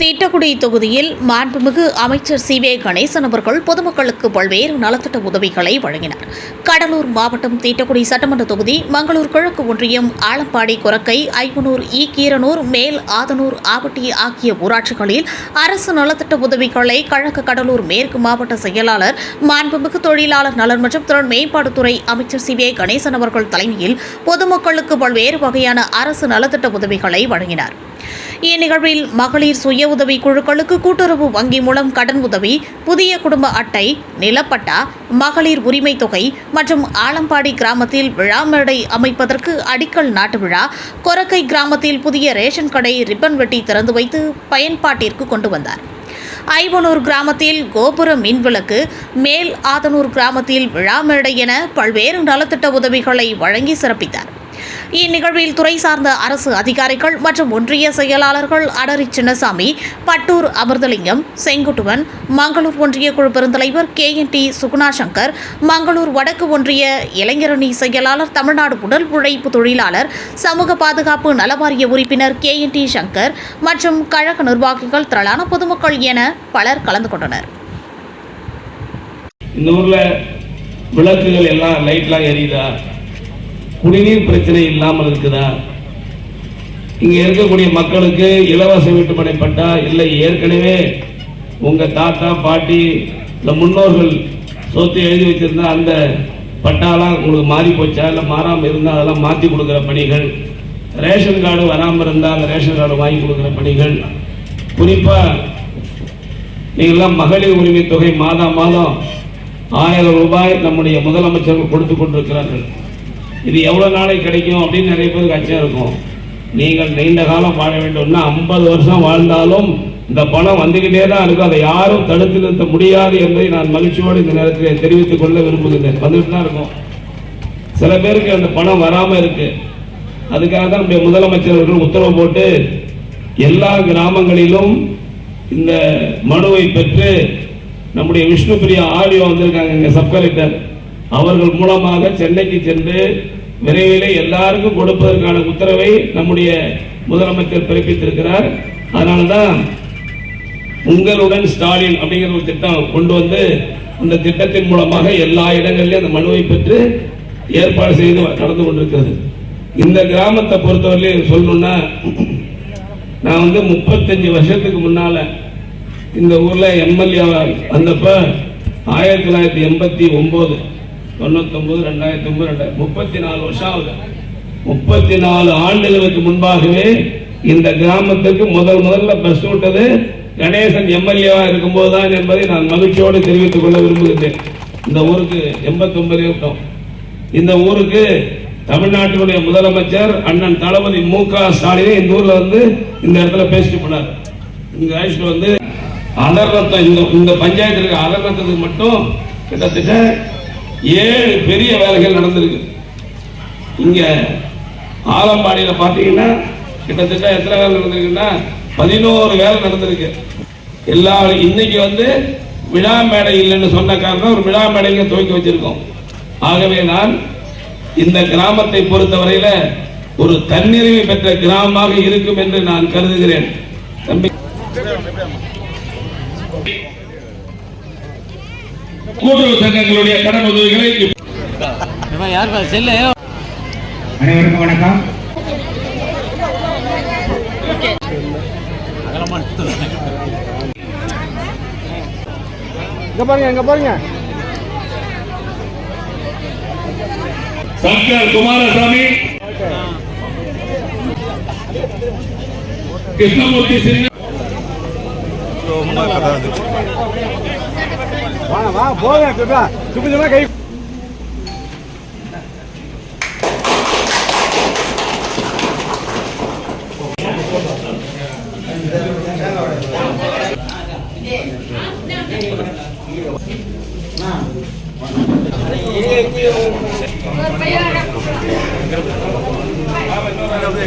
தீட்டக்குடி தொகுதியில் மாண்புமிகு அமைச்சர் சி வே கணேசன் அவர்கள் பொதுமக்களுக்கு பல்வேறு நலத்திட்ட உதவிகளை வழங்கினார். கடலூர் மாவட்டம் தீட்டக்குடி சட்டமன்ற தொகுதி மங்களூர் கிழக்கு ஒன்றியம் ஆலப்பாடி கொரக்கை ஐவனூர் ஈ கீரனூர் மேல் ஆதனூர் ஆவட்டி ஆகிய ஊராட்சிகளில் அரசு நலத்திட்ட உதவிகளை கழக கடலூர் மேற்கு மாவட்ட செயலாளர் மாண்புமிகு தொழிலாளர் நலன் மற்றும் திறன் மேம்பாட்டுத்துறை அமைச்சர் சி வே கணேசன் அவர்கள் தலைமையில் பொதுமக்களுக்கு பல்வேறு வகையான அரசு நலத்திட்ட உதவிகளை வழங்கினார். இந்நிகழ்வில் மகளிர் சுய உதவி குழுக்களுக்கு கூட்டுறவு வங்கி மூலம் கடன் உதவி புதிய குடும்ப அட்டை நிலப்பட்டா மகளிர் உரிமை தொகை மற்றும் ஆலம்பாடி கிராமத்தில் விழா மேடை அமைப்பதற்கு அடிக்கல் நாட்டு விழா கொரக்கை கிராமத்தில் புதிய ரேஷன் கடை ரிப்பன் வெட்டி திறந்து வைத்து பயன்பாட்டிற்கு கொண்டு வந்தார். ஐவனூர் கிராமத்தில் கோபுர மின்விளக்கு மேல் ஆதனூர் கிராமத்தில் விழா மேடை என பல்வேறு நலத்திட்ட உதவிகளை வழங்கி சிறப்பித்தார். இந்நிகழ்வில் துறை சார்ந்த அரசு அதிகாரிகள் மற்றும் ஒன்றிய செயலாளர்கள் அடரி சின்னசாமி பட்டூர் அமிர்தலிங்கம் செங்குட்டுவன் மங்களூர் ஒன்றிய குழு பெருந்தலைவர் K N D Suguna Shankar Mangalore வடக்கு ஒன்றிய இளைஞரணி செயலாளர் தமிழ்நாடு உடல் உழைப்பு தொழிலாளர் சமூக பாதுகாப்பு நலவாரிய உறுப்பினர் கே என் டி சங்கர் மற்றும் கழக நிர்வாகிகள் திரளான பொதுமக்கள் என பலர் கலந்து கொண்டனர். இந்த ஊர்ல விளக்குகள் எல்லாம் லைட்லாம் எரியுதா? குடிநீர் பிரச்சனை இல்லாமல் இருக்குதா? இங்க இருக்கக்கூடிய மக்களுக்கு இலவச வீட்டுமனை பட்டா இல்லை. ஏற்கனவே உங்க தாத்தா பாட்டி இல்லை முன்னோர்கள் சொத்து எழுதி வச்சிருந்தா அந்த பட்டாலாம் உங்களுக்கு மாறி போச்சா? இல்லை மாறாமல் இருந்தால் அதெல்லாம் மாற்றி கொடுக்குற பணிகள்? ரேஷன் கார்டு வராமல் இருந்தால் அந்த ரேஷன் கார்டு வாங்கி கொடுக்குற பணிகள்? குறிப்பாக நீங்கள்லாம் மகளிர் உரிமை தொகை மாதம் மாதம் ஆயிரம் ரூபாய் நம்முடைய முதலமைச்சர்கள் கொடுத்து கொண்டிருக்கிறார்கள். இது எவ்வளோ நாளைக்கு கிடைக்கும் அப்படின்னு நிறைய பேருக்கு அச்சம் இருக்கும். நீங்கள் நீண்ட காலம் வாழ வேண்டும்னா ஐம்பது வருஷம் வாழ்ந்தாலும் இந்த பணம் வந்துக்கிட்டே தான் இருக்கும். அதை யாரும் தடுத்து நிறுத்த முடியாது என்பதை நான் மகிழ்ச்சியோடு இந்த நேரத்தில் தெரிவித்துக் கொள்ள விரும்புகின்றேன். வந்துட்டு தான் இருக்கும். சில பேருக்கு அந்த பணம் வராமல் இருக்கு. அதுக்காக தான் நம்முடைய முதலமைச்சர் அவர்கள் உத்தரவு போட்டு எல்லா கிராமங்களிலும் இந்த மனுவை பெற்று நம்முடைய விஷ்ணுபிரியா ஆடியோ வந்திருக்காங்க இங்கே சப் கலெக்டர். அவர்கள் மூலமாக சென்னைக்கு சென்று விரைவிலே எல்லாருக்கும் கொடுப்பதற்கான உத்தரவை நம்முடைய முதலமைச்சர் பிறப்பித்திருக்கிறார். அதனால தான் உங்களுடன் ஸ்டாலின் அப்படிங்கிற ஒரு திட்டம் கொண்டு வந்து அந்த திட்டத்தின் மூலமாக எல்லா இடங்களிலும் அந்த மனுவை பெற்று ஏற்பாடு செய்து நடந்து கொண்டிருக்கிறது. இந்த கிராமத்தை பொறுத்தவரையிலையும் சொல்லணும்னா நான் வந்து முப்பத்தஞ்சு வருஷத்துக்கு முன்னால இந்த ஊர்ல எம்எல்ஏ வந்தப்ப ஆயிரத்தி தொள்ளாயிரத்தி எண்பத்தி ஒன்பது தொண்ணூத்தொன்பது ரெண்டாயிரத்தி ஒன்பது ரெண்டாயிரம் முப்பத்தி நாலு வருஷம் ஆகுது. முப்பத்தி நாலு ஆண்டுகளுக்கு முன்பாகவே இந்த கிராமத்துக்கு முதல் முதல்ல பஸ் விட்டது கணேசன் எம்எல்ஏவா இருக்கும்போது தான் என்பதை நான் மகிழ்ச்சியோடு தெரிவித்துக் கொள்ள விரும்புகிறேன் இந்த ஊருக்கு எண்பத்தொன்பது இந்த ஊருக்கு தமிழ்நாட்டினுடைய முதலமைச்சர் அண்ணன் தளபதி மு க ஸ்டாலினே இந்த ஊர்ல வந்து இந்த இடத்துல பேசிட்டு போனார். இங்க அழைச்சிட்டு வந்து அலர்நத்தம் இந்த இந்த பஞ்சாயத்தில் இருக்க அலர்நத்தத்துக்கு மட்டும் கிட்டத்தட்ட ஏழு பெரிய வேலைகள் நடந்திருக்கு. இங்க ஆலம்பாடியில பாத்தீங்கன்னா கிட்டத்தட்ட எத்தனை வேலை நடந்திருக்குன்னா பதினோரு வேலை நடந்திருக்கு. எல்லா இன்னைக்கு வந்து விழா மேடை இல்லைன்னு சொன்ன காரணம் ஒரு விழா மேடைங்க துவக்கி வச்சிருக்கோம். ஆகவே நான் இந்த கிராமத்தை பொறுத்தவரையில ஒரு தன்னிறைவு பெற்ற கிராமமாக இருக்கும் என்று நான் கருதுகிறேன். தம்பி கூட்டுறவு சங்கங்களுடைய கடன் உதவிகளை யார் செல்லு. அனைவருக்கும் வணக்கம். இங்க பாருங்க இங்க பாருங்க. சங்கர் குமாரசாமி கிருஷ்ணமூர்த்தி சின்ன Vai, vai, boa, né? Tu vai cair. Vai, vai,